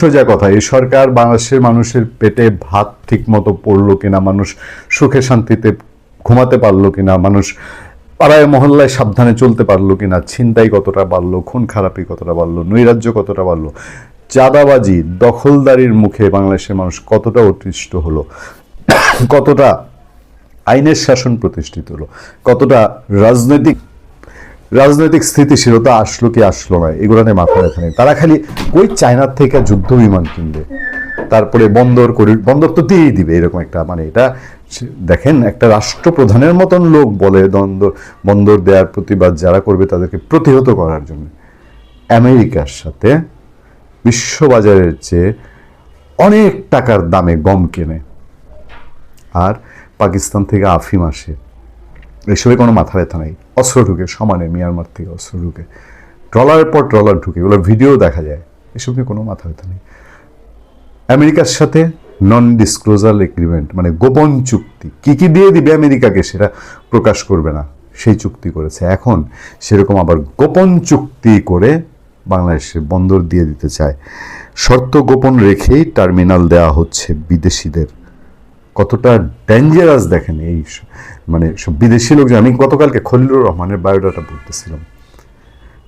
সোজা কথা, এই সরকার বাংলাদেশের মানুষের পেটে ভাত ঠিক মতো পড়ল কিনা, মানুষ সুখে শান্তিতে ঘুমাতে পারল কিনা, মানুষ পাড়ায় মহল্লায় সাবধানে চলতে পারল কিনা, ছিনতাই কতটা বাড়লো, খুন খারাপি কতটা বাড়লো, নৈরাজ্য কতটা বাড়লো, চাঁদাবাজি, দখলদারির মুখে বাংলাদেশের মানুষ কতটা অতিষ্ঠ হলো, কতটা আইনের শাসন প্রতিষ্ঠিত হলো, কতটা রাজনৈতিক রাজনৈতিক স্থিতিশীলতা আসলো কি আসলো না, এগুলো নিয়ে মাথা ব্যথা নেই। তারা খালি ওই চায়নার থেকে যুদ্ধ বিমান কিনবে? তারপরে বন্দর করি, বন্দর তো দিয়েই দিবে, এরকম একটা মানে এটা দেখেন, একটা রাষ্ট্রপ্রধানের মতন লোক বলে দ্বন্দ্ব, বন্দর দেওয়ার প্রতিবাদ যারা করবে তাদেরকে প্রতিহত করার জন্য। আমেরিকার সাথে বিশ্ববাজারের চেয়ে অনেক টাকার দামে গম কেনে। আর পাকিস্তান থেকে আফিম আসে। এসবে কোনো মাথা ব্যথা নেই। অস্ত্র ঢুকে, সমানে মিয়ানমার থেকে অস্ত্র ঢুকে। ট্রলারের পর ট্রলার ঢুকে এগুলোর ভিডিও দেখা যায়। এসব নিয়ে কোনো মাথা ব্যথা নেই। আমেরিকার সাথে নন ডিসক্লোজার এগ্রিমেন্ট মানে গোপন চুক্তি। কি কি দিয়ে দিবে আমেরিকাকে সেটা প্রকাশ করবে না। সেই চুক্তি করেছে। এখন সেরকম আবার গোপন চুক্তি করে বাংলাদেশে বন্দর দিয়ে দিতে চায়। শর্ত গোপন রেখেই টার্মিনাল দেওয়া হচ্ছে বিদেশিদের। কতটা ডেঞ্জারাস দেখেন এই মানে সব বিদেশি লোকজন। আমি গতকালকে খলিলুর রহমানের বায়োডাটা পড়তেছিলাম।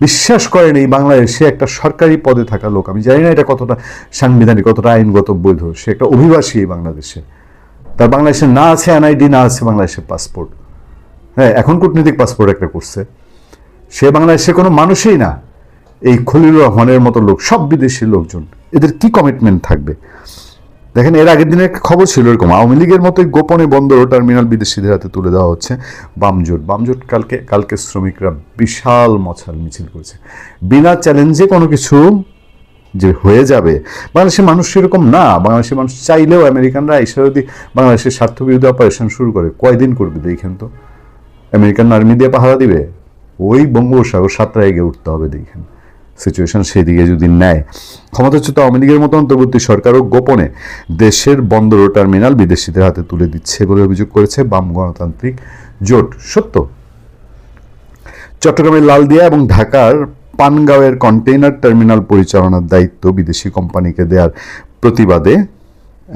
বিশ্বাস করেন এই বাংলাদেশে একটা সরকারি পদে থাকা লোক, আমি জানি না এটা কতটা সাংবিধানিক, কতটা আইনগত বৈধ, সে একটা অভিবাসী এই বাংলাদেশে। তার বাংলাদেশে না আছে এনআইডি না আছে বাংলাদেশের পাসপোর্ট হ্যাঁ এখন কূটনীতিক পাসপোর্ট একটা করছে। সে বাংলাদেশের কোনো মানুষই না। এই খলিলুর রহমানের মতো লোক, সব বিদেশি লোকজন। এদের কি কমিটমেন্ট থাকবে? দেখেন, এর আগের দিনের খবর ছিল এরকম। আওয়ামী লীগের মতোই গোপনে বন্দর টার্মিনাল বিদেশিদের হাতে তুলে দেওয়া হচ্ছে বামজোট। বামজোট কালকে কালকে শ্রমিকরা বিশাল মছাল মিছিল করেছে। বিনা চ্যালেঞ্জে কোনো কিছু যে হয়ে যাবে, বাংলাদেশের মানুষ সেরকম না। বাংলাদেশের মানুষ চাইলেও আমেরিকানরা এসে যদি বাংলাদেশের স্বার্থ বিরোধী অপারেশন শুরু করে, কয়দিন করবে দেখেন তো? আমেরিকান আর্মি দিয়ে পাহারা দিবে। ওই বঙ্গোপসাগর সাতটায় এগিয়ে উঠতে হবে দেখেন। সিচুয়েশন সেদিকে যদি নেয়। ক্ষমতাচ্যুত আওয়ামী লীগের মতো অন্তর্বর্তী সরকারও গোপনে দেশের বন্দর ও টার্মিনাল বিদেশিদের হাতে তুলে দিচ্ছে বলে অভিযোগ করেছে বাম গণতান্ত্রিক জোট। সত্য। চট্টগ্রামের লালদিয়া এবং ঢাকার পানগাঁওয়ের কন্টেইনার টার্মিনাল পরিচালনার দায়িত্ব বিদেশি কোম্পানিকে দেওয়ার প্রতিবাদে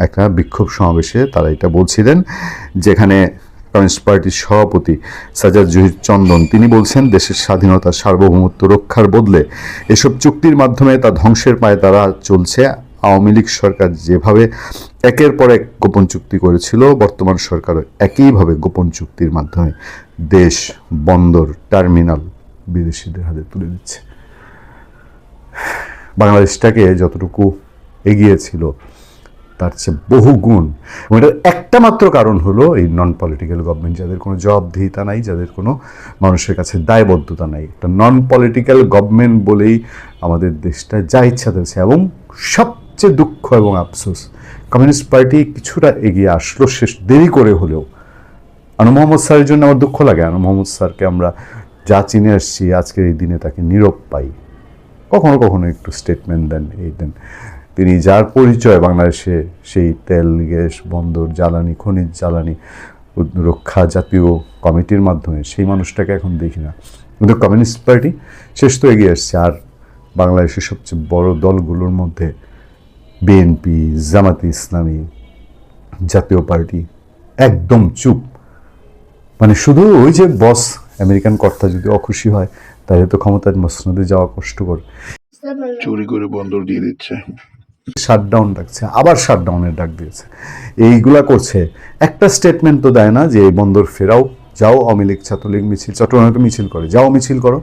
একটা বিক্ষোভ সমাবেশে তারা এটা বলছিলেন, যেখানে কমিউনিস্ট পার্টির সভাপতি সাজাদ জহির চন্দন, তিনি বলছেন, দেশের স্বাধীনতা, সার্বভৌমত্ব রক্ষার বদলে এসব চুক্তির মাধ্যমে তা ধ্বংসের পায়ে তারা চলছে। আওয়ামী লীগ সরকার যেভাবে একের পর এক গোপন চুক্তি করেছিল, বর্তমান সরকারও একইভাবে গোপন চুক্তির মাধ্যমে দেশ বন্দর, টার্মিনাল বিদেশিদের হাতে তুলে দিচ্ছে। বাংলাদেশটাকে যতটুকু এগিয়েছিল তার চেয়ে বহু গুণ এবং এটার একটা মাত্র কারণ হলো এই নন পলিটিক্যাল গভর্নমেন্ট যাদের কোনো জবাবদিহিতা নাই, যাদের কোনো মানুষের কাছে দায়বদ্ধতা নাই। একটা নন পলিটিক্যাল গভর্নমেন্ট বলেই আমাদের দেশটা যা ইচ্ছা দিয়েছে এবং সবচেয়ে দুঃখ এবং আফসোস কমিউনিস্ট পার্টি কিছুটা এগিয়ে আসলো শেষ দেরি করে হলেও। আনু মোহাম্মদ স্যারের জন্য আমার দুঃখ লাগে। আনু মোহাম্মদ স্যারকে আমরা যা চিনে আসছি, আজকের এই দিনে তাকে নীরব পাই। কখনো কখনো একটু স্টেটমেন্ট দেন, এই দেন। তিনি যার পরিচয় বাংলাদেশে, সেই তেল, গ্যাস, বন্দর, জ্বালানি, খনিজ জ্বালানি, রক্ষা জাতীয় কমিটির মাধ্যমে, সেই মানুষটাকে এখন দেখি না। কিন্তু কমিউনিস্ট পার্টি শেষ তো এগিয়ে আসছে। আর বাংলাদেশের সবচেয়ে বড় দলগুলোর মধ্যে বিএনপি জামাতি ইসলামী জাতীয় পার্টি একদম চুপ। মানে শুধু ওই যে বস, আমেরিকান কর্তা যদি অখুশি হয়, তাহলে তো ক্ষমতার মসনদে যাওয়া কষ্টকর। চুরি করে বন্দর দিয়ে দিচ্ছে। শাটডাউন ডাকছে আবার শাটডাউনের ডাক দিয়েছে। এইগুলা করছে। একটা স্টেটমেন্ট তো দেয় না যে এই বন্দর ফেরাও, যাও লীগ, ছাত্রলীগ, মিছিল, চট্টগ্রামে তো মিছিল করে, যাও মিছিল করো।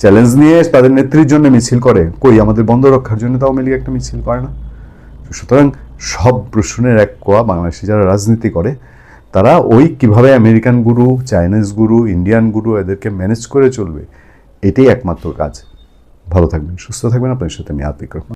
চ্যালেঞ্জ নিয়ে তাদের নেত্রীর জন্য মিছিল করে। কই, আমাদের বন্দর রক্ষার জন্য তো আওয়ামী লীগ একটা মিছিল করে না? সুতরাং সব প্রশ্নের এক কোয়া বাংলাদেশে যারা রাজনীতি করে, তারা ওই কীভাবে আমেরিকান গুরু, চাইনিজ গুরু, ইন্ডিয়ান গুরু এদেরকে ম্যানেজ করে চলবে, এটাই একমাত্র কাজ। ভালো থাকবেন, সুস্থ থাকবেন। আপনার সাথে আমি আতিক